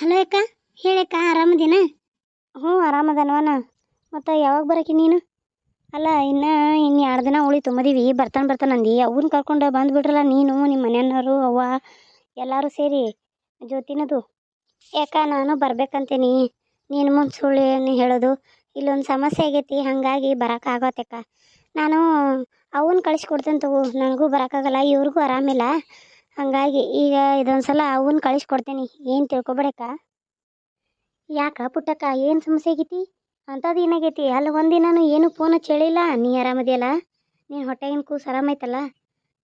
Hello ಅಕ್ಕ ಹೇಳಕ್ಕ ಆರಾಮದಿನ? ಹ್ಞೂ ಆರಾಮದನವನ ಮತ್ತು ಯಾವಾಗ ಬರಕಿ ನೀನು? ಅಲ್ಲ ಇನ್ನು ಇನ್ನು ಎರಡು ದಿನ ಉಳಿತು ಮದುವೆ ಬರ್ತಾನೆ ಬರ್ತಾನೆ ಅಂದು. ಅವನ್ನ ಕರ್ಕೊಂಡು ಬಂದುಬಿಟ್ರಲ್ಲ ನೀನು ನಿಮ್ಮ ಮನೆಯವರು ಅವ್ವ ಎಲ್ಲರೂ ಸೇರಿ ಜ್ಯೋತಿನದು. ಯಾಕ ನಾನು ಬರ್ಬೇಕಂತೀನಿ. ನೀನು ಮುಂದೆ ಸುಳ್ಳು ನೀ ಹೇಳೋದು. ಇಲ್ಲೊಂದು ಸಮಸ್ಯೆ ಆಗೈತಿ ಹಾಗಾಗಿ ಬರೋಕ್ಕಾಗತ್ತಕ್ಕ ನಾನು ಅವನ್ನ ಕಳಿಸ್ಕೊಡ್ತೇನೆ ತಗೋ. ನನಗೂ ಬರೋಕ್ಕಾಗಲ್ಲ ಇವ್ರಿಗೂ ಆರಾಮಿಲ್ಲ. ಹಾಗಾಗಿ ಈಗ ಇದೊಂದು ಸಲ ಅವನ್ನ ಕಳಿಸ್ಕೊಡ್ತೇನೆ. ಏನು ತಿಳ್ಕೊಬೇಡಕ್ಕ? ಯಾಕ ಪುಟ್ಟಕ್ಕ, ಏನು ಸಮಸ್ಯೆ ಆಗೈತಿ? ಅಂಥದ್ದು ಏನಾಗೈತಿ? ಅಲ್ಲಿ ಒಂದಿನಾನು ಏನು ಫೋನ್ ಹೇಳಿಲ್ಲ ನೀ ಆರಾಮದಿಯಲ್ಲ? ನೀನು ಹೊಟ್ಟೆಗಿನ ಕೂಸು ಆರಾಮೈತಲ್ಲ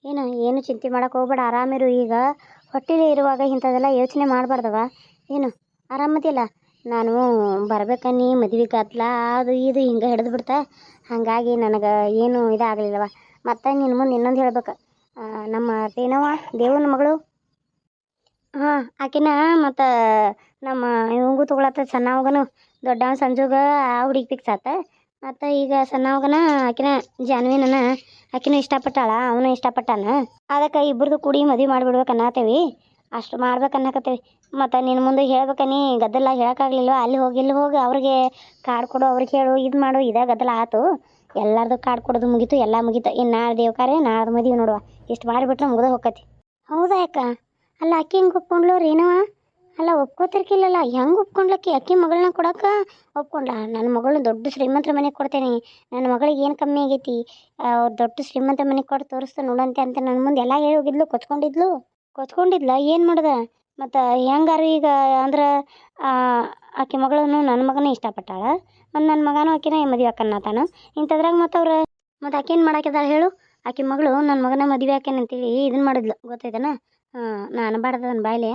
ಏನು ಏನು ಚಿಂತೆ ಮಾಡೋಕೆ ಹೋಗ್ಬೇಡ. ಆರಾಮಿರು ಈಗ. ಹೊಟ್ಟೆಲಿ ಇರುವಾಗ ಇಂಥದ್ದೆಲ್ಲ ಯೋಚನೆ ಮಾಡಬಾರ್ದವ ಏನು, ಆರಾಮದಿಯಲ್ಲ? ನಾನು ಬರ್ಬೇಕನ್ನಿ ಮದ್ವೆ ಕತ್ಲ ಅದು ಇದು ಹಿಂಗೆ ಹಿಡಿದು ಬಿಡ್ತಾ. ಹಾಗಾಗಿ ನನಗೆ ಏನು ಇದಾಗಲಿಲ್ಲವ ಮತ್ತೆ ನಿನ್ನ ಮುಂದೆ ಇನ್ನೊಂದು ಹೇಳ್ಬೇಕು. ನಮ್ಮ ಏನವ ದೇವನ ಮಗಳು? ಹಾಂ, ಆಕಿನ ಮತ್ತು ನಮ್ಮ ಇವಂಗು ತೊಗೊಳತ್ತ ಸಣ್ಣವಗನು ದೊಡ್ಡವ ಸಂಜುಗ ಆ ಹುಡುಗಿ ಫಿಕ್ಸ್ ಆತ. ಮತ್ತು ಈಗ ಸಣ್ಣವಗನ ಆಕಿನ ಜಾನ್ವಿನನ ಆಕಿನ ಇಷ್ಟಪಟ್ಟಾಳ, ಅವನು ಇಷ್ಟಪಟ್ಟಾನ. ಅದಕ್ಕೆ ಇಬ್ಬರದು ಕೂಡಿ ಮದುವೆ ಮಾಡಿಬಿಡ್ಬೇಕು ಅನ್ನತ್ತೇವಿ ಅಷ್ಟು ಮಾಡ್ಬೇಕು ಅನ್ನಕತ್ತೇವಿ. ಮತ್ತು ನಿನ್ನ ಮುಂದೆ ಹೇಳ್ಬೇಕನಿ ಗದ್ದಲ ಹೇಳೋಕ್ಕಾಗಲಿಲ್ಲ ಅಲ್ಲಿ ಹೋಗಿ, ಇಲ್ಲಿ ಹೋಗಿ, ಅವ್ರಿಗೆ ಕಾರ್ಡ್ ಕೊಡು, ಅವ್ರಿಗೆ ಹೇಳು, ಇದು ಮಾಡು, ಇದೇ ಗದ್ದಲ ಆತು. ಎಲ್ಲರದು ಕಾರ್ಡ್ ಕೊಡೋದು ಮುಗೀತು, ಎಲ್ಲ ಮುಗೀತು. ಇನ್ನು ನಾಳೆ ದೇವ್ಕಾರೆ ನಾಳೆ ಮದುವೆ ನೋಡುವ. ಇಷ್ಟು ಮಾಡಿಬಿಟ್ರೆ ಮುಗಿದ ಹೋಕತಿ ಹೌದಾ ಅಕ್ಕ? ಅಲ್ಲ, ಅಕ್ಕಿ ಹಿಂಗೆ ಒಪ್ಕೊಂಡ್ಲು ಏನವ ಅಲ್ಲ, ಒಪ್ಕೋತಿರ್ಕಿಲ್ಲಲ್ಲ, ಹೆಂಗೆ ಒಪ್ಕೊಂಡ್ಲಕ್ಕಿ? ಅಕ್ಕಿ ಮಗಳನ್ನ ಕೊಡಕ್ಕೆ ಒಪ್ಕೊಂಡ್ಲ. ನನ್ನ ಮಗಳನ್ನ ದೊಡ್ಡ ಶ್ರೀಮಂತರ ಮನೆಗೆ ಕೊಡ್ತೇನೆ. ನನ್ನ ಮಗಳಿಗೆ ಏನು ಕಮ್ಮಿ ಆಗೈತಿ? ಅವ್ರು ದೊಡ್ಡ ಶ್ರೀಮಂತ ಮನೆಗೆ ಕೊಟ್ಟು ತೋರಿಸ್ತಾ ನೋಡಂತೆ ಅಂತ ನನ್ನ ಮುಂದೆ ಎಲ್ಲ ಹೇಳಿ ಹೋಗಿದ್ಲು, ಕೊಚ್ಕೊಂಡಿದ್ಲು. ಕೊಚ್ಕೊಂಡಿದ್ಲ? ಏನು ಮಾಡ್ದೆ? ಮತ್ತು ಹೆಂಗಾರ ಈಗ ಅಂದ್ರೆ ಆಕೆ ಮಗಳನ್ನು ನನ್ನ ಮಗನೇ ಇಷ್ಟಪಟ್ಟಾಳ. ಮತ್ತು ನನ್ನ ಮಗನೂ ಆಕಿನ ಮದುವೆ ಆಕನ್ನತಾನ ಇಂಥದ್ರಾಗ ಮತ್ತು ಅವ್ರು ಮತ್ತು ಆಕೆ ಏನು ಮಾಡಾಕಿದಾಳೆ ಹೇಳು. ಆಕೆ ಮಗಳು ನನ್ನ ಮಗನ ಮದುವೆ ಆಕೇನೆ ಅಂತೇಳಿ ಇದನ್ನ ಮಾಡಿದ್ಲು, ಗೊತ್ತೈತನ? ಹಾಂ ನಾನು ಬಾಡ್ದು ನನ್ನ ಬಾಯ್ಲೆ.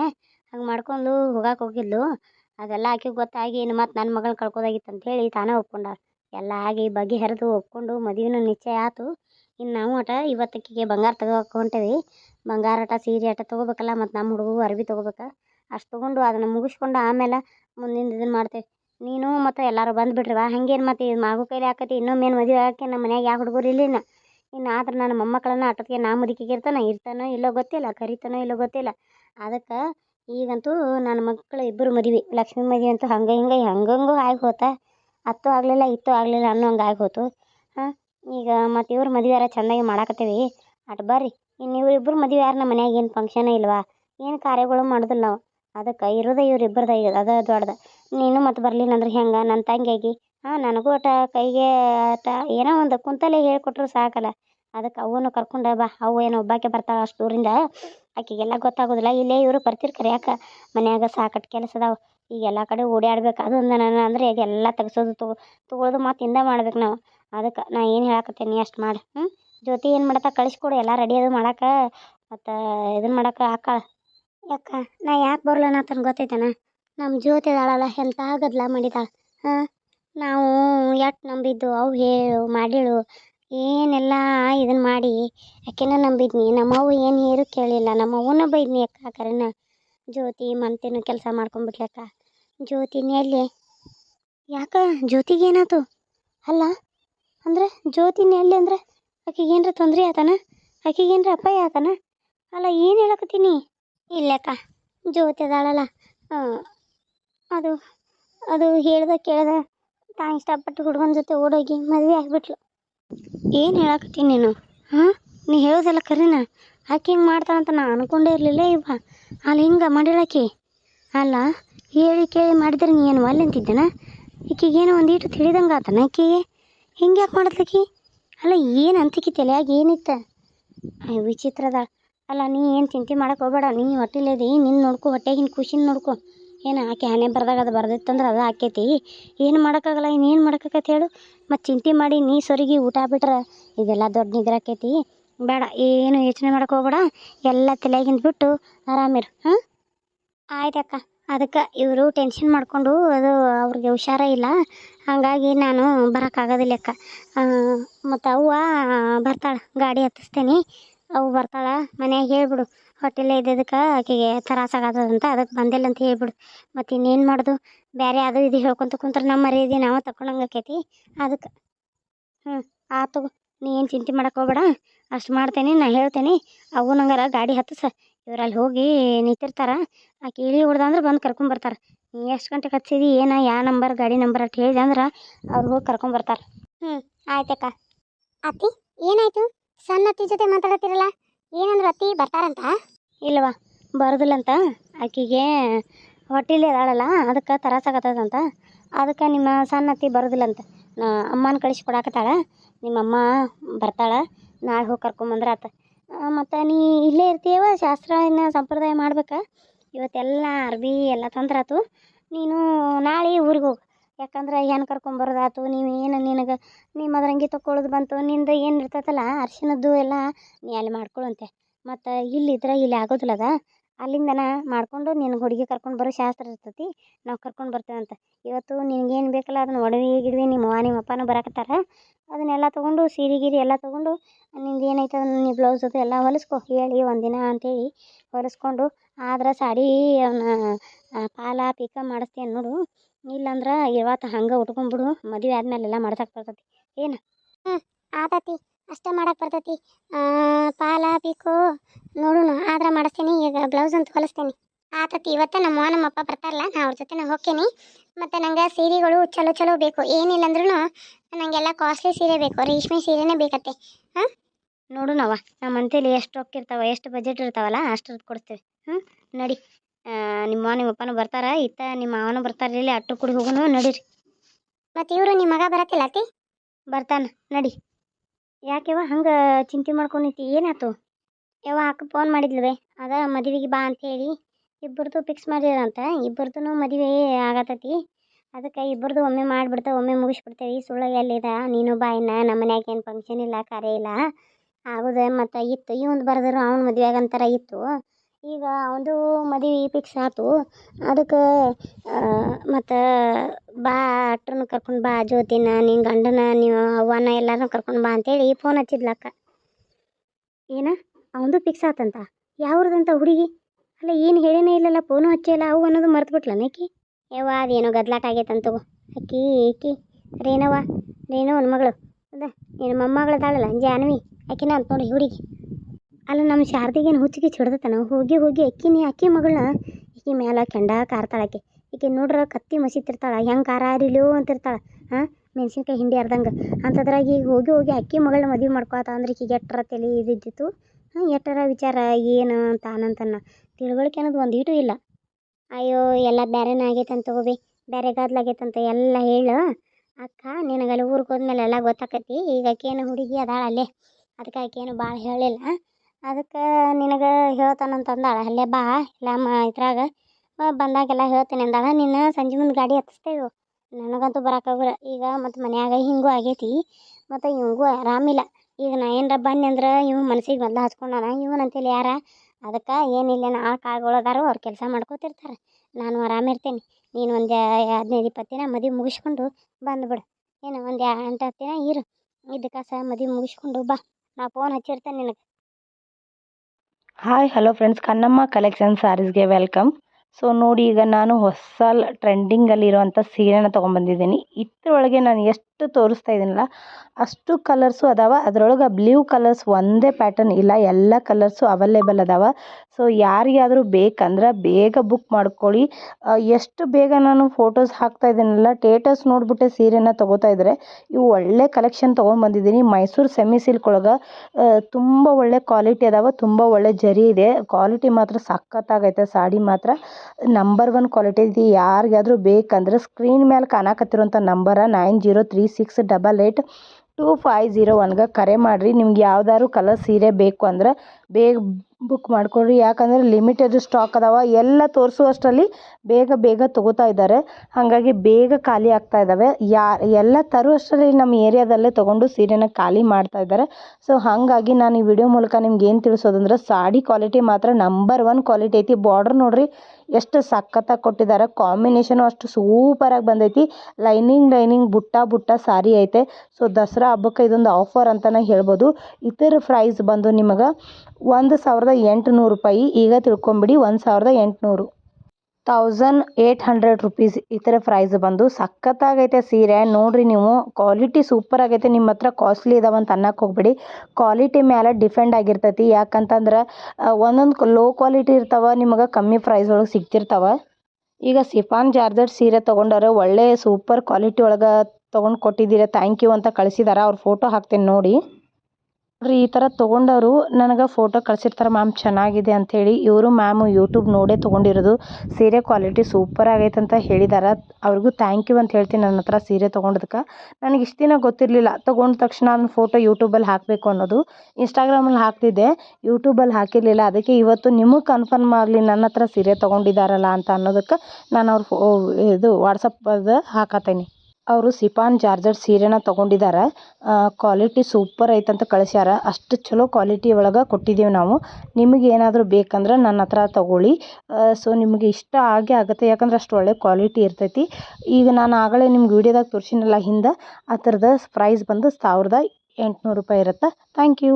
ಹಂಗೆ ಮಾಡ್ಕೊಂಡು ಹೋಗಕ್ಕೆ ಹೋಗಿದ್ಲು. ಅದೆಲ್ಲ ಆಕೆ ಗೊತ್ತಾಗಿ ಇನ್ನು ಮತ್ತು ನನ್ನ ಮಗಳನ್ನ ಕಳ್ಕೊದಾಗಿತ್ತು ಅಂತೇಳಿ ತಾನೇ ಒಪ್ಕೊಂಡಾಳ. ಎಲ್ಲ ಆಗಿ ಬಗೆಹರಿದು ಒಪ್ಕೊಂಡು ಮದುವೆನೂ ನಿಶ್ಚಯ ಆಯ್ತು ಇನ್ನು ನಾವು ಅಟ ಇವತ್ತಕ್ಕಿಗೆ ಬಂಗಾರ ತಗೋಕ್ಕೆ ಹೊಂಟೇವಿ ಬಂಗಾರ ಅಟ ಸೀರೆ ಅಟ ತೊಗೋಬೇಕಲ್ಲ, ಮತ್ತು ನಮ್ಮ ಹುಡುಗು ಅರ್ವಿ ತೊಗೋಬೇಕು. ಅಷ್ಟು ತೊಗೊಂಡು ಅದನ್ನು ಮುಗಿಸ್ಕೊಂಡು ಆಮೇಲೆ ಮುಂದಿನ ಇದನ್ನು ಮಾಡ್ತೇವೆ. ನೀನು ಮತ್ತು ಎಲ್ಲರೂ ಬಂದುಬಿಟ್ರವ ಹಂಗೇನು ಮತ್ತು ಇದು ಮಗು ಕೈಲಿ ಆಕತಿ ಇನ್ನೊಮ್ಮೆ ಮದುವೆ ಆಕೆ ನಮ್ಮ ಮನ್ಯಾಗ ಯಾವ ಹುಡುಗರು ಇಲ್ಲಿನ ಇನ್ನು. ಆದ್ರೆ ನನ್ನ ಮೊಮ್ಮಕ್ಕಳನ್ನ ಆಟೋದಕ್ಕೆ ನಾ ಮುದುಕಿಗೆ ಇರ್ತಾನೆ, ಇರ್ತಾನೋ ಇಲ್ಲೋ ಗೊತ್ತಿಲ್ಲ, ಕರಿತಾನೋ ಇಲ್ಲೋ ಗೊತ್ತಿಲ್ಲ. ಅದಕ್ಕೆ ಈಗಂತೂ ನನ್ನ ಮಕ್ಕಳು ಇಬ್ಬರು ಮದುವೆ. ಲಕ್ಷ್ಮಿ ಮದುವೆ ಅಂತೂ ಹಂಗೆ ಹಿಂಗೆ, ಹಂಗಂಗೂ ಆಗಿ ಹೋತ ಅತ್ತು ಆಗಲಿಲ್ಲ, ಇತ್ತೂ ಆಗಲಿಲ್ಲ ಅನ್ನೋ ಹಂಗೆ ಆಗಿ ಹೋತು. ಹಾಂ ಈಗ ಮತ್ತು ಇವ್ರ ಮದುವೆಯಾರ ಚೆಂದಾಗಿ ಮಾಡಾಕತ್ತೀವಿ. ಅಟ್ ಬರ್ರಿ ಇನ್ನು ಇವರಿಬ್ಬರು ಮದುವೆ ಯಾರು ನಮ್ಮ ಮನ್ಯಾಗ ಏನು ಫಂಕ್ಷನ್ ಇಲ್ವಾ? ಏನು ಕಾರ್ಯಗಳು ಮಾಡೋದಿಲ್ಲ ನಾವು ಅದಕ್ಕೆ ಇರೋದೇ ಇವ್ರಿಬ್ಬರದ ಅದ ದೊಡ್ಡದು. ನೀನು ಮತ್ತು ಬರಲಿಲ್ಲ ಅಂದ್ರೆ ಹೆಂಗೆ? ನನ್ನ ತಂಗಿಯಾಗಿ ಹಾಂ ನನಗೂ ಒಟ ಕೈಗೆ ಆಟ ಏನೋ ಒಂದು ಕುಂತಲ್ಲೇ ಹೇಳ್ಕೊಟ್ರು ಸಾಕಲ್ಲ. ಅದಕ್ಕೆ ಅವನು ಕರ್ಕೊಂಡು ಬಾ ಅವು ಏನೋ ಒಬ್ಬಾಕೆ ಬರ್ತಾಳೆ ಅಷ್ಟು ದೂರಿಂದ. ಆಕೆಗೆಲ್ಲ ಗೊತ್ತಾಗೋದಿಲ್ಲ, ಇಲ್ಲೇ ಇವರು ಬರ್ತಿರ್ತಾರೆ ಯಾಕೆ ಮನ್ಯಾಗ ಸಾಕಟ್ ಕೆಲಸ ಅದಾವೆ. ಈಗ ಎಲ್ಲ ಕಡೆ ಓಡಾಡ್ಬೇಕು ಅದೊಂದು ನಾನು ಅಂದರೆ ಈಗ ಎಲ್ಲ ತೆಗ್ಸೋದು ತಗೋ ತೊಗೊಳೋದು ಮತ್ತು ಇಂದ ಮಾಡ್ಬೇಕು ನಾವು. ಅದಕ್ಕೆ ನಾ ಏನು ಹೇಳಕತ್ತೀನಿ ಅಷ್ಟು ಮಾಡಿ ಹ್ಞೂ ಜ್ಯೋತಿ ಏನು ಮಾಡತ್ತ? ಕಳಿಸ್ಕೊಡು, ಎಲ್ಲ ರೆಡಿ ಅದು ಮಾಡಕ್ಕೆ ಮತ್ತು ಇದನ್ನು ಮಾಡಕ್ಕೆ ಆಕಾಳ ಯಾಕ? ನಾ ಯಾಕೆ ಬರಲ್ಲ ಅನ್ನತನ ಗೊತ್ತೈತನ? ನಮ್ಮ ಜ್ಯೋತಿ ದಾಳಲ್ಲ ಎಂಥ ಗದ್ದಲ ಮಾಡಿದಾಳೆ? ಹಾಂ? ನಾವು ಎಟ್ ನಂಬಿದ್ದು, ಅವು ಹೇಳು, ಮಾಡಿಳು, ಏನೆಲ್ಲ ಇದನ್ನು ಮಾಡಿ. ಯಾಕೆನ ನಂಬಿದ್ನಿ? ನಮ್ಮವ್ವ ಏನು ಹೇರು ಕೇಳಿಲ್ಲ. ನಮ್ಮವ್ವನ ಬೈದ್ನಿ ಅಕ್ಕ ಕರೆನ ಜ್ಯೋತಿ ಮಂತಿನ ಕೆಲಸ ಮಾಡ್ಕೊಂಡ್ಬಿಟ್ಲಕ್ಕ ಜ್ಯೋತಿನೇ ಅಲ್ಲಿ ಯಾಕ? ಜ್ಯೋತಿಗೆ ಏನಾಯ್ತು ಅಲ್ಲ? ಅಂದ್ರೆ ಜ್ಯೋತಿನ ಎಲ್ಲಿ ಅಂದ್ರೆ ಆಕೆಗೆ ಏನರ ತೊಂದರೆ ಆತನ? ಆಕೆಗೆ ಏನರ ಅಪಾಯ ಆತನ? ಅಲ್ಲ, ಏನು ಹೇಳಕತ್ತೀನಿ? ಇಲ್ಲಕ್ಕ ಜ್ಯೋತಿ ಅದಾಳಲ್ಲ. ಅದು ಅದು ಹೇಳ್ದ ಕೇಳ್ದ ತಾ ಇಷ್ಟಪಟ್ಟು ಹುಡುಗನ ಜೊತೆ ಓಡೋಗಿ ಮದುವೆ ಆಗಿಬಿಟ್ಲು. ಏನು ಹೇಳಕತ್ತೀನಿ ನೀನು? ಹಾಂ ನೀ ಹೇಳೋದಲ್ಲ ಕರೀನ? ಆಕೆ ಹಿಂಗೆ ಮಾಡ್ತಾನಂತ ನಾ ಅನ್ಕೊಂಡೇ ಇರಲಿಲ್ಲ ಇವ ಅಲ್ಲ, ಹಿಂಗೆ ಮಾಡಿಳಾಕಿ? ಅಲ್ಲ, ಹೇಳಿ ಕೇಳಿ ಮಾಡಿದ್ರೆ ನೀ ಏನು ಒಲ್ಲೆ ಅಂತಿದ್ದೇನ? ಈಕಿಗೆ ಏನೋ ಒಂದೀಟು ತಿಳಿದಂಗೆ ಆತನ ಆಕಿಗೆ ಹಿಂಗೆ ಯಾಕೆ ಮಾಡತ್ಲಕ್ಕಿ ಅಲ್ಲ, ಏನು ಅಂತಿಕಿ ತಲೆಯಾಗ ಏನಿತ್ತ? ಅಯ್ಯ ವಿಚಿತ್ರ ಅದಾಳ ಅಲ್ಲ, ನೀ ಏನು ಚಿಂತೆ ಮಾಡಕ್ಕೆ ಹೋಗ್ಬೇಡ. ನೀ ಹೊಟ್ಟಿಲೇದಿ ನಿನ್ನ ನೋಡ್ಕೊ ಹೊಟ್ಟೆಗಿನ ಖುಷಿನ ನೋಡ್ಕೊ. ಏನು, ಆಕೆ ಹಣೆ ಬರ್ದಾಗ ಅದು ಬರ್ದಿತ್ತಂದ್ರೆ ಅದು ಆಕೈತಿ. ಏನು ಮಾಡೋಕ್ಕಾಗಲ್ಲ ಇನ್ನೇನು ಮಾಡೋಕ್ಕಾಗತ್ತೆ ಹೇಳು. ಮತ್ತು ಚಿಂತೆ ಮಾಡಿ, ನೀ ಸೊರಿಗೆ ಊಟ ಬಿಟ್ರೆ ಇದೆಲ್ಲ ದೊಡ್ಡ ನಿದ್ರೆ ಆಕೈತಿ. ಬೇಡ, ಏನು ಯೋಚನೆ ಮಾಡಕ್ಕೆ ಹೋಗ್ಬೇಡ. ಎಲ್ಲ ತಲೆಯಾಗಿಂದ ಬಿಟ್ಟು ಆರಾಮಿರು ಹಾಂ? ಆಯ್ತಕ್ಕ ಅದಕ್ಕೆ ಇವರು ಟೆನ್ಷನ್ ಮಾಡಿಕೊಂಡು ಅದು ಅವ್ರಿಗೆ ಹುಷಾರೇ ಇಲ್ಲ. ಹಾಗಾಗಿ ನಾನು ಬರೋಕ್ಕಾಗೋದಿಲ್ಲ ಅಕ್ಕ. ಮತ್ತು ಅವ್ವ ಬರ್ತಾಳೆ, ಗಾಡಿ ಹತ್ತಿಸ್ತೇನೆ. ಅವು ಬರ್ತಾಳೆ, ಮನ್ಯಾಗ ಹೇಳ್ಬಿಡು. ಹೋಟೆಲ್ ಇದ್ದಿದ್ದಕ್ಕೆ ಆಕೆಗೆ ತ್ರಾಸಾಗತ್ತದಂತ ಅದಕ್ಕೆ ಬಂದಿಲ್ಲ ಅಂತ ಹೇಳ್ಬಿಡು. ಮತ್ತು ಇನ್ನೇನು ಮಾಡೋದು? ಬೇರೆ ಅದು ಇದು ಹೇಳ್ಕೊತ ಕುಂತ್ರೆ ನಮ್ಮ ಮರ್ಯಾದೆ ನಾವು ತಕೊಂಡಂಗೆ ಆಕೈತಿ. ಅದಕ್ಕೆ ಹ್ಞೂ ಆತು ನೀ ಏನು ಚಿಂತೆ ಮಾಡಕ್ಕೆ ಹೋಗ್ಬೇಡ. ಅಷ್ಟು ಮಾಡ್ತೇನೆ, ನಾ ಹೇಳ್ತೇನೆ. ಅವು ನಂಗಾರ ಗಾಡಿ ಹತ್ತಿಸ. ಇವ್ರು ಅಲ್ಲಿ ಹೋಗಿ ನಿಂತಿರ್ತಾರ. ಆಕೆ ಇಳಿ ಹೊಡ್ದ ಅಂದ್ರೆ ಬಂದು ಕರ್ಕೊಂಬರ್ತಾರೆ ನೀ ಎಷ್ಟು ಗಂಟೆಗೆ ಹಚ್ಚಿದಿ ಏನು ಯಾವ ನಂಬರ್ ಗಾಡಿ ನಂಬರ್ ಅಂತ ಹೇಳಿದೆ ಅಂದ್ರೆ ಅವ್ರು ಹೋಗಿ ಕರ್ಕೊಂಬರ್ತಾರೆ ಹ್ಞೂ ಆಯ್ತಕ್ಕ ಅತ್ತಿ ಏನಾಯ್ತು? ಸಣ್ಣ ಅತ್ತಿ ಜೊತೆ ಮಾತಾಡತ್ತಿರಲ್ಲ ಏನಂದ್ರೆ ಅತ್ತಿ ಬರ್ತಾರಂತ? ಇಲ್ವಾ ಬರೋದಿಲ್ಲಂತ. ಆಕಿಗೆ ಹೊಟ್ಟೆಲಿ ಅದಾಳಲ್ಲ ಅದಕ್ಕೆ ತರಾಸಾಗತ್ತದಂತ ಅದಕ್ಕೆ ನಿಮ್ಮ ಸಣ್ಣ ಅತ್ತಿ ಬರೋದಿಲ್ಲಂತ. ನಾ ಅಮ್ಮನ ಕಳಿಸಿ ಕೊಡಾಕತ್ತಾಳ. ನಿಮ್ಮ ಅಮ್ಮ ಬರ್ತಾಳೆ ನಾಳೆ ಹೋಗಿ ಕರ್ಕೊಂಬಂದ್ರೆ ಆತ. ಮತ್ತು ನೀ ಇಲ್ಲೇ ಇರ್ತೀಯವ ಶಾಸ್ತ್ರ ಇನ್ನು ಸಂಪ್ರದಾಯ ಮಾಡ್ಬೇಕಾ. ಇವತ್ತೆಲ್ಲ ಅರ್ಬಿ, ಎಲ್ಲ ತಂದ್ರಾತು ನೀನು ನಾಳೆ ಊರಿಗೆ ಹೋಗು. ಯಾಕಂದ್ರೆ ಏನು ಕರ್ಕೊಂಬರೋದಾತು ನೀವು ಏನು ನಿನಗೆ ನಿಮ್ಮ ಅದ್ರಂಗಿ ತೊಕೊಳ್ಳೋದು ಬಂತು. ನಿಂದು ಏನು ಇರ್ತೈತಲ್ಲ ಅರ್ಶಿನದ್ದು ಎಲ್ಲ ನೀ ಅಲ್ಲಿ ಮಾಡ್ಕೊಳ್ಳುವಂತೆ ಮತ್ತು ಇಲ್ಲಿದ್ರೆ ಇಲ್ಲಿ ಆಗೋದಿಲ್ಲ ಅದ. ಅಲ್ಲಿಂದನ ಮಾಡ್ಕೊಂಡು ನಿನ್ನ ಹುಡುಗಿ ಕರ್ಕೊಂಡು ಬರೋ ಶಾಸ್ತ್ರ ಇರ್ತೈತಿ, ನಾವು ಕರ್ಕೊಂಡು ಬರ್ತೇವಂತ. ಇವತ್ತು ನಿನಗೇನು ಬೇಕಲ್ಲ, ಅದನ್ನ ಒಡವೆ ಗಿಡವಿ, ನಿಮ್ಮ ಅವ್ವ, ನಿಮ್ಮ ಅಪ್ಪನೂ ಬರಾಕತ್ತಾರ. ಅದನ್ನೆಲ್ಲ ತೊಗೊಂಡು, ಸೀರೆ ಗೀರೆ ಎಲ್ಲ ತೊಗೊಂಡು, ನಿಂದು ಏನೈತೆ ಅದನ್ನ ನೀ ಬ್ಲೌಸ್ ಅದು ಎಲ್ಲ ಹೊಲಿಸ್ಕೊ, ಹೇಳಿ ಒಂದಿನ ಅಂತೇಳಿ ಹೊಲಿಸ್ಕೊಂಡು, ಆದ್ರೆ ಸಾಡಿ ಅವನ್ನ ಪಾಲ ಪೀಕ ಮಾಡಿಸ್ತೇನೆ ನೋಡು ಇಲ್ಲಾಂದ್ರೆ ಇವತ್ತು ಹಂಗೆ ಉಟ್ಕೊಂಡ್ಬಿಡು, ಮದುವೆ ಆದ್ಮೇಲೆ ಎಲ್ಲ ಮಾಡ್ಸಕ್ಕೆ ಬರ್ತೈತಿ. ಏನು? ಆತತಿ, ಅಷ್ಟೇ ಮಾಡಕ್ಕೆ ಬರ್ತೈತಿ. ಪಾಲ ಪೀಕೋ ನೋಡುನು, ಆದ್ರೆ ಮಾಡಿಸ್ತೀನಿ, ಈಗ ಬ್ಲೌಸ್ ಅಂತ ಹೊಲಿಸ್ತೀನಿ. ಆತತಿ ಇವತ್ತು ನಮ್ಮ ಅವ್ವ ನಮ್ಮ ಅಪ್ಪ ಬರ್ತಾರಲ್ಲ ನಾ ಅವ್ರ ಜೊತೆ ನಾ ಹೋಗ್ತೀನಿ. ಮತ್ತು ನಂಗೆ ಸೀರೆಗಳು ಚಲೋ ಚಲೋ ಬೇಕು. ಏನಿಲ್ಲ ಅಂದ್ರೂ ನನಗೆಲ್ಲ ಕಾಸ್ಟ್ಲಿ ಸೀರೆ ಬೇಕು. ರೇಷ್ಮೆ ಸೀರೆನೇ ಬೇಕತ್ತೆ. ಹಾಂ? ನೋಡು ನಾವ ನಮ್ಮ ಮಂತೇಲಿ ಎಷ್ಟು ಇರ್ತಾವ ಎಷ್ಟು ಬಜೆಟ್ ಇರ್ತಾವಲ್ಲ ಅಷ್ಟು ಕೊಡ್ತೇವೆ. ಹ್ಞೂ ನಡಿ. ನಿಮ್ಮ ಅವ್ವ ನಿಮ್ಮ ಅಪ್ಪನೂ ಬರ್ತಾರ ಇತ್ತ ನಿಮ್ಮ ಮಾವನು ಬರ್ತಾರ ಇಲ್ಲಿ ಅಟ್ಟು ಕುಡಿ ಹೋಗೋನು ನಡೀರಿ. ಮತ್ತು ಇವರು ನಿಮ್ಮ ಮಗ ಬರತ್ತಿಲ್ಲ ಅತ್ತಿ? ಬರ್ತಾನ ನಡಿ. ಯಾಕೆವ ಹಂಗೆ ಚಿಂತೆ ಮಾಡ್ಕೊಂಡಿತಿ ಏನಾಯ್ತು ಯಾವ ಅಕ್ಕ ಫೋನ್ ಮಾಡಿದ್ಲವೇ ಅದ ಮದುವೆಗೆ ಬಾ ಅಂತೇಳಿ ಇಬ್ಬರದು ಫಿಕ್ಸ್ ಮಾಡಿರಂತೆ ಇಬ್ಬರದು ಮದುವೆ ಆಗತೈತಿ. ಅದಕ್ಕೆ ಇಬ್ಬರದು ಒಮ್ಮೆ ಮಾಡಿಬಿಡ್ತೇವೆ ಒಮ್ಮೆ ಮುಗಿಸ್ಬಿಡ್ತೇವೆ. ಸುಳ್ಳು ಎಲ್ಲಿದ? ನೀನು ಬಾಯಿನ, ನಮ್ಮ ಮನ್ಯಾಗ ಏನು ಫಂಕ್ಷನ್ ಇಲ್ಲ ಕರೆ ಇಲ್ಲ. ಆಗುದೆ ಮತ್ತು ಇತ್ತು. ಇವಂದು ಬರೆದ್ರು, ಅವ್ನ ಮದುವೆಯಾಗ ಅಂತಾರೆ ಇತ್ತು. ಈಗ ಅವಂದು ಮದುವೆ ಫಿಕ್ಸ್ ಆತು. ಅದಕ್ಕೆ ಮತ್ತು ಬಾ ಅಟ್ರನ್ನು ಕರ್ಕೊಂಡು ಬಾ, ಜ್ಯೋತಿನ ನಿನ್ನ ಗಂಡನ ನೀವು ಅವ್ವನ ಎಲ್ಲಾರನ್ನೂ ಕರ್ಕೊಂಡು ಬಾ ಅಂತೇಳಿ ಫೋನ್ ಹಚ್ಚಿದ್ಲಕ್ಕ ಏನ? ಅವಂದು ಫಿಕ್ಸ್ ಆತಂತ. ಯಾವ್ರದಂತ ಹುಡುಗಿ? ಅಲ್ಲ, ಏನು ಹೇಳಿನೇ ಇಲ್ಲಲ್ಲ ಫೋನು ಹಚ್ಚಿಲ್ಲ ಅವು ಅನ್ನೋದು ಮರ್ತು ಬಿಟ್ಲ ಆಕಿ? ಯವ್ವ, ಅದೇನೋ ಗದ್ಲಾಟ ಆಗೈತಂತ ತಗೋ. ಅಕ್ಕಿ ರೇನವ್ವ ರೇನೋ ನನ್ನ ಮಗಳು. ಅದ ನಿನ್ನ ಮೊಮ್ಮಗಳದಾಳಲ್ಲ, ಜಾನ್ವಿ ಆಕಿನ ಅಂತ ನೋಡಿ ಹುಡುಗಿ. ಅಲ್ಲ ನಮ್ಮ ಶಾರದಿಗೇನು ಹುಚ್ಚಿಗೆ ಹಿಡ್ದತನ ಹೋಗಿ ಹೋಗಿ ಅಕ್ಕಿನಿ ಅಕ್ಕಿ ಮಗಳನ್ನ ಈಕಿ ಮ್ಯಾಲ ಕೆಂಡ ಕಾರ್ತಾಳ ಈಕೆ ನೋಡ್ರ ಕತ್ತಿ ಮಸಿತಿರ್ತಾಳ, ಹೆಂಗೆ ಖಾರ ಅರಿಲೋ ಅಂತಿರ್ತಾಳೆ ಹಾಂ ಮೆಣಸಿನ್ಕಾಯಿ ಹಿಂಡಿ ಅರ್ದಂಗೆ. ಅಂಥದ್ರಾಗ ಈಗ ಹೋಗಿ ಹೋಗಿ ಅಕ್ಕಿ ಮಗಳನ್ನ ಮದುವೆ ಮಾಡ್ಕೊತ ಅಂದ್ರೆ ಈಕಿಗೆ ಎಟ್ಟರ ತಲೆ ಇದ್ದಿತ್ತು ಹಾಂ ಎಟ್ಟರ ವಿಚಾರ, ಏನು ಅಂತ ಅನಂತನ್ನ. ತಿಳುವಳಿಕೆ ಅನ್ನೋದು ಒಂದು ಈಟು ಇಲ್ಲ. ಅಯ್ಯೋ, ಎಲ್ಲ ಬ್ಯಾರೇನ ಆಗೈತಂತ ತಗೋಬಿ ಬೇರೆ ಗದ್ಲಾಗೈತಂತ ಎಲ್ಲ ಹೇಳು. ಅಕ್ಕ ನಿನಗಲ್ಲಿ ಊರಿಗೆ ಹೋದ್ಮೇಲೆ ಎಲ್ಲ ಗೊತ್ತಾಕತಿ. ಈಗ ಆಕೇನು ಹುಡುಗಿ ಅದಾಳ ಅಲ್ಲೇ. ಅದಕ್ಕೆ ಆಕೇನು ಭಾಳ ಹೇಳಿಲ್ಲ ಅದಕ್ಕೆ ನಿನಗೆ ಹೇಳ್ತಾನಂತ ಅಂದಾಳ. ಅಲ್ಲೇ ಬಾ, ಇಲ್ಲ ಮ, ಇದ್ರಾಗ ಬಂದಾಗೆಲ್ಲ ಹೇಳ್ತೀನಿ ಅಂದಾಳ. ನಿನ್ನ ಸಂಜೆ ಮುಂದೆ ಗಾಡಿ ಹತ್ತಿಸ್ತೇವೆ ನನಗಂತೂ ಬರೋಕ್ಕಾಗಲ್ಲ ಈಗ ಮತ್ತು ಮನ್ಯಾಗ ಹಿಂಗೂ ಆಗೈತಿ. ಮತ್ತು ಇವಂಗೂ ಆರಾಮಿಲ್ಲ. ಈಗ ನಾ ಏನರ ಬನ್ನಿ ಅಂದ್ರೆ ಇವ್ ಮನ್ಸಿಗೆ ಮೊದ್ಲು ಹಚ್ಕೊಂಡಾನ. ಇವನಂತೇಳಿ ಯಾರ ಅದಕ್ಕೆ ಏನಿಲ್ಲ ನಾಳೆ ಕಾಳುಗಳದಾರು ಅವ್ರು ಕೆಲಸ ಮಾಡ್ಕೋತಿರ್ತಾರೆ. ನಾನು ಆರಾಮಿರ್ತೇನೆ ನೀನು ಒಂದು ಹದಿನೈದು ಇಪ್ಪತ್ತು ದಿನ ಮದುವೆ ಮುಗಿಸ್ಕೊಂಡು ಬಂದುಬಿಡು ಏನು ಒಂದು ಎಂಟು ಹತ್ತು ದಿನ ಇರು. ಇದಕ್ಕೆ ಸಹ ಮದುವೆ ಮುಗಿಸ್ಕೊಂಡು ಬಾ. ನಾ ಫೋನ್ ಹಚ್ಚಿರ್ತೇನೆ ನಿನಗೆ. Hi hello friends Kannamma collection ಸ್ಯಾರೀಸ್ಗೆ welcome so ನೋಡಿ ಈಗ ನಾನು ಹೊಸ ಟ್ರೆಂಡಿಂಗಲ್ಲಿರುವಂಥ ಸೀರೆನ ತೊಗೊಂಬಂದಿದ್ದೀನಿ ಇದ್ರೊಳಗೆ ನಾನು ಎಷ್ಟು ತೋರಿಸ್ತಾ ಇದ್ದೀನಲ್ಲ, ಅಷ್ಟು ಕಲರ್ಸು ಅದಾವ. ಅದರೊಳಗೆ ಬ್ಲೂ ಕಲರ್ಸ್ ಒಂದೇ ಪ್ಯಾಟರ್ನ್ ಇಲ್ಲ, ಎಲ್ಲ ಕಲರ್ಸು ಅವೈಲೇಬಲ್ ಅದಾವ. ಸೊ ಯಾರಿಗಾದರೂ ಬೇಕಂದ್ರೆ ಬೇಗ ಬುಕ್ ಮಾಡ್ಕೊಳ್ಳಿ. ಎಷ್ಟು ಬೇಗ ನಾನು ಫೋಟೋಸ್ ಹಾಕ್ತಾ ಇದ್ದೀನಲ್ಲ ಟೇಟಸ್ ನೋಡಿಬಿಟ್ಟೆ ಸೀರೆನ ತೊಗೋತಾ ಇದ್ದಾರೆ ಇವು ಒಳ್ಳೆ ಕಲೆಕ್ಷನ್ ತೊಗೊಂಬಂದಿದ್ದೀನಿ ಮೈಸೂರು ಸೆಮಿ ಸಿಲ್ಕ್ ಒಳಗೆ ತುಂಬ ಒಳ್ಳೆ ಕ್ವಾಲಿಟಿ ಅದಾವ, ತುಂಬ ಒಳ್ಳೆ ಜರಿ ಇದೆ. ಕ್ವಾಲಿಟಿ ಮಾತ್ರ ಸಖತ್ತಾಗೈತೆ, ಸಾಡಿ ಮಾತ್ರ. ನಂಬರ್ ಒನ್ ಕ್ವಾಲಿಟಿ ಇದೆ. ಯಾರಿಗಾದ್ರೂ ಬೇಕಂದ್ರೆ ಸ್ಕ್ರೀನ್ ಮೇಲೆ ಕಾಣಕತ್ತಿರೋಂಥ number nine zero three six double eight two five zero ಒನ್ಗೆ ಕರೆ ಮಾಡಿರಿ. ನಿಮ್ಗೆ ಯಾವ್ದಾದ್ರು ಕಲರ್ ಸೀರೆ ಬೇಕು ಅಂದ್ರೆ ಬೇಗ ಬುಕ್ ಮಾಡ್ಕೊಳ್ರಿ ಯಾಕಂದರೆ ಲಿಮಿಟೆಡ್ ಸ್ಟಾಕ್ ಅದಾವ. ಎಲ್ಲ ತೋರಿಸುವಷ್ಟರಲ್ಲಿ ಬೇಗ ಬೇಗ ತೊಗೋತಾ ಇದ್ದಾರೆ. ಹಾಗಾಗಿ ಬೇಗ ಖಾಲಿ ಆಗ್ತಾ ಇದ್ದಾವೆ. ಯಾ, ಎಲ್ಲ ತರುವಷ್ಟರಲ್ಲಿ ನಮ್ಮ ಏರಿಯಾದಲ್ಲೇ ತೊಗೊಂಡು ಸೀರೆನ ಖಾಲಿ ಮಾಡ್ತಾ ಇದ್ದಾರೆ. ಸೊ ಹಾಗಾಗಿ ನಾನು ಈ ವಿಡಿಯೋ ಮೂಲಕ ನಿಮ್ಗೆ ಏನು ತಿಳಿಸೋದಂದ್ರೆ, ಸಾಡಿ ಕ್ವಾಲಿಟಿ ಮಾತ್ರ ನಂಬರ್ ಒನ್ ಕ್ವಾಲಿಟಿ ಐತಿ. ಬಾರ್ಡ್ರ್ ನೋಡ್ರಿ ಎಷ್ಟು ಸಖತ್ತಾಗಿ ಕೊಟ್ಟಿದ್ದಾರೆ ಕಾಂಬಿನೇಷನು ಅಷ್ಟು ಸೂಪರಾಗಿ ಬಂದೈತಿ. ಲೈನಿಂಗ್ ಲೈನಿಂಗ್ ಬುಟ್ಟ ಬುಟ್ಟ ಸಾರಿ ಐತೆ. ಸೊ ದಸರಾ ಹಬ್ಬಕ್ಕೆ ಇದೊಂದು ಆಫರ್ ಅಂತಲೇ ಹೇಳ್ಬೋದು. ಇತರ ಪ್ರೈಸ್ ಬಂದು ನಿಮಗೆ ಒಂದು ಸಾವಿರದ ಎಂಟುನೂರು ರೂಪಾಯಿ. ಈಗ ತಿಳ್ಕೊಂಬಿಡಿ, ಒಂದು ಸಾವಿರದ ಎಂಟುನೂರು. ತೌಸಂಡ್ ಏಯ್ಟ್ ಹಂಡ್ರೆಡ್ ರುಪೀಸ್ ಈ ಥರ ಪ್ರೈಸ್ ಬಂದು ಸಖತ್ತಾಗೈತೆ ಸೀರೆ. ನೋಡಿರಿ ನೀವು ಕ್ವಾಲಿಟಿ ಸೂಪರ್ ಆಗೈತೆ. ನಿಮ್ಮ ಹತ್ರ ಕಾಸ್ಟ್ಲಿ ಇದಾವೆ ಅಂತ ಅನ್ನಕ್ಕೆ ಹೋಗ್ಬೇಡಿ. ಕ್ವಾಲಿಟಿ ಮೇಲೆ ಡಿಪೆಂಡ್ ಆಗಿರ್ತೈತಿ. ಯಾಕಂತಂದ್ರೆ ಒಂದೊಂದು ಲೋ ಕ್ವಾಲಿಟಿ ಇರ್ತಾವ, ನಿಮಗೆ ಕಮ್ಮಿ ಪ್ರೈಸ್ ಒಳಗೆ ಸಿಗ್ತಿರ್ತಾವೆ. ಈಗ ಸಿಫಾನ್ ಜಾರ್ಜರ್ ಸೀರೆ ತೊಗೊಂಡಾರೆ ಒಳ್ಳೆ ಸೂಪರ್ ಕ್ವಾಲಿಟಿ ಒಳಗೆ ತೊಗೊಂಡು ಕೊಟ್ಟಿದ್ದೀರ. ಥ್ಯಾಂಕ್ ಯು ಅಂತ ಕಳಿಸಿದಾರೆ. ಅವ್ರ ಫೋಟೋ ಹಾಕ್ತೀನಿ ನೋಡಿ. ನೋಡ್ರಿ ಈ ಥರ ತೊಗೊಂಡವರು ನನಗೆ ಫೋಟೋ ಕಳ್ಸಿರ್ತಾರೆ ಮ್ಯಾಮ್ ಚೆನ್ನಾಗಿದೆ ಅಂಥೇಳಿ ಇವರು ಮ್ಯಾಮ್ ಯೂಟ್ಯೂಬ್ ನೋಡೇ ತೊಗೊಂಡಿರೋದು. ಸೀರೆ ಕ್ವಾಲಿಟಿ ಸೂಪರ್ ಆಗೈತೆ ಅಂತ ಹೇಳಿದಾರೆ. ಅವ್ರಿಗೂ ಥ್ಯಾಂಕ್ ಯು ಅಂತ ಹೇಳ್ತೀನಿ ನನ್ನ ಹತ್ರ ಸೀರೆ ತೊಗೊಂಡದಕ್ಕೆ. ನನಗೆ ಇಷ್ಟು ದಿನ ಗೊತ್ತಿರಲಿಲ್ಲ. ತೊಗೊಂಡ ತಕ್ಷಣ ನನ್ನ ಫೋಟೋ ಯೂಟ್ಯೂಬಲ್ಲಿ ಹಾಕಬೇಕು ಅನ್ನೋದು. ಇನ್ಸ್ಟಾಗ್ರಾಮಲ್ಲಿ ಹಾಕ್ತಿದ್ದೆ. ಯೂಟ್ಯೂಬಲ್ಲಿ ಹಾಕಿರಲಿಲ್ಲ. ಅದಕ್ಕೆ ಇವತ್ತು ನಿಮಗೆ ಕನ್ಫರ್ಮ್ ಆಗಲಿ ನನ್ನ ಹತ್ರ ಸೀರೆ ತೊಗೊಂಡಿದ್ದಾರಲ್ಲ ಅಂತ ಅನ್ನೋದಕ್ಕೆ ನಾನು ಅವ್ರ ಫೋ ಇದು ವಾಟ್ಸಪ್ಪದ ಹಾಕತ್ತೀನಿ ಅವರು ಸಿಪಾನ್ ಜಾರ್ಜರ್ ಸೀರೆನ ತಗೊಂಡಿದ್ದಾರೆ ಕ್ವಾಲಿಟಿ ಸೂಪರ್ ಐತಂತ ಕಳಿಸ್ಯಾರ. ಅಷ್ಟು ಚಲೋ ಕ್ವಾಲಿಟಿ ಒಳಗೆ ಕೊಟ್ಟಿದ್ದೀವಿ ನಾವು. ನಿಮಗೆ ಏನಾದರೂ ಬೇಕಂದ್ರೆ ನನ್ನ ಹತ್ರ ತೊಗೊಳ್ಳಿ. ಸೊ ನಿಮಗೆ ಇಷ್ಟ ಆಗೇ ಆಗುತ್ತೆ. ಯಾಕಂದ್ರೆ ಅಷ್ಟು ಒಳ್ಳೆ ಕ್ವಾಲಿಟಿ ಇರ್ತೈತಿ. ಈಗ ನಾನು ಆಗಲೇ ನಿಮ್ಗೆ ವೀಡಿಯೋದಾಗ ತೋರಿಸಿನಲ್ಲ ಹಿಂದೆ, ಆ ಥರದ ಪ್ರೈಸ್ ಬಂದು ಸಾವಿರದ ಎಂಟುನೂರು ರೂಪಾಯಿ ಇರುತ್ತೆ. Thank you